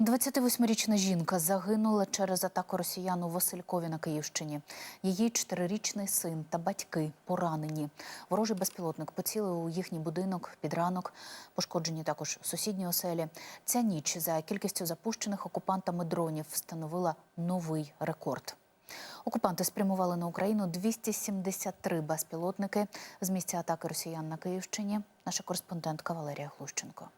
28-річна жінка загинула через атаку росіян у Василькові на Київщині. Її чотирирічний син та батьки поранені. Ворожий безпілотник поцілив у їхній будинок під ранок. Пошкоджені також сусідні оселі. Ця ніч за кількістю запущених окупантами дронів встановила новий рекорд. Окупанти спрямували на Україну 273 безпілотники з місця атаки росіян на Київщині. Наша кореспондентка Валерія Глущенко.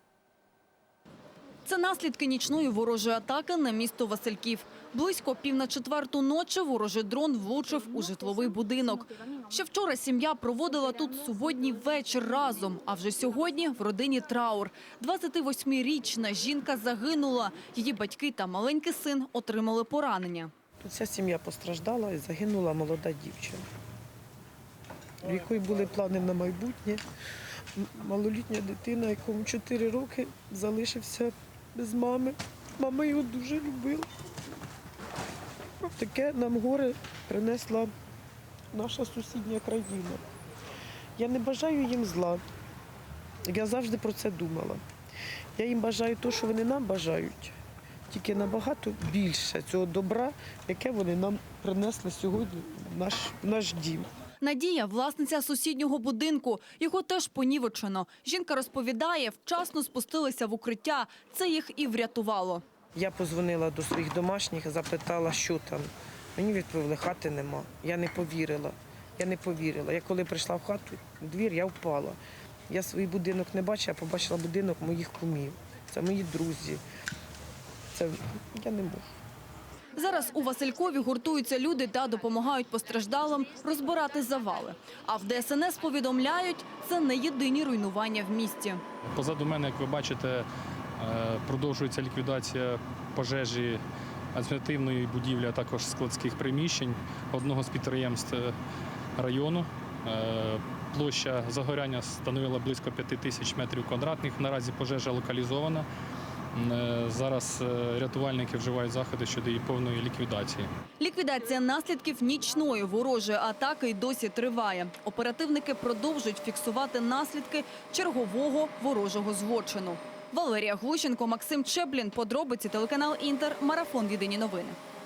Це наслідки нічної ворожої атаки на місто Васильків. Близько пів на четверту ночі ворожий дрон влучив у житловий будинок. Ще вчора сім'я проводила тут суботній вечір разом, а вже сьогодні в родині траур. 28-річна жінка загинула. Її батьки та маленький син отримали поранення. Тут вся сім'я постраждала і загинула молода дівчина, в якої були плани на майбутнє. Малолітня дитина, якому 4 роки залишився без мами. Мама його дуже любила. Таке нам горе принесла наша сусідня країна. Я не бажаю їм зла. Я завжди про це думала. Я їм бажаю те, що вони нам бажають, тільки набагато більше цього добра, яке вони нам принесли сьогодні в наш, в наш дім. Надія – власниця сусіднього будинку. Його теж понівечено. Жінка розповідає, вчасно спустилися в укриття. Це їх і врятувало. Я позвонила до своїх домашніх, запитала, що там. Мені відповіли, хати нема. Я не повірила. Я не повірила. Я коли прийшла в хату, в двір, я впала. Я свій будинок не бачила, а побачила будинок моїх кумів. Це мої друзі. Це я не можу. Зараз у Василькові гуртуються люди та допомагають постраждалим розбирати завали. А в ДСНС повідомляють, це не єдині руйнування в місті. Позаду мене, як ви бачите, е, продовжується ліквідація пожежі адміністративної будівлі, а також складських приміщень одного з підприємств е, району. Е, Площа загоряння становила близько 5 тисяч метрів квадратних. Наразі пожежа локалізована. Е, Зараз е, рятувальники вживають заходи щодо її повної ліквідації. Ліквідація наслідків нічної ворожої атаки й досі триває. Оперативники продовжують фіксувати наслідки чергового ворожого злочину. Валерія Глущенко, Максим Чеблін, Подробиці телеканал Інтер. Марафон. Єдині новини.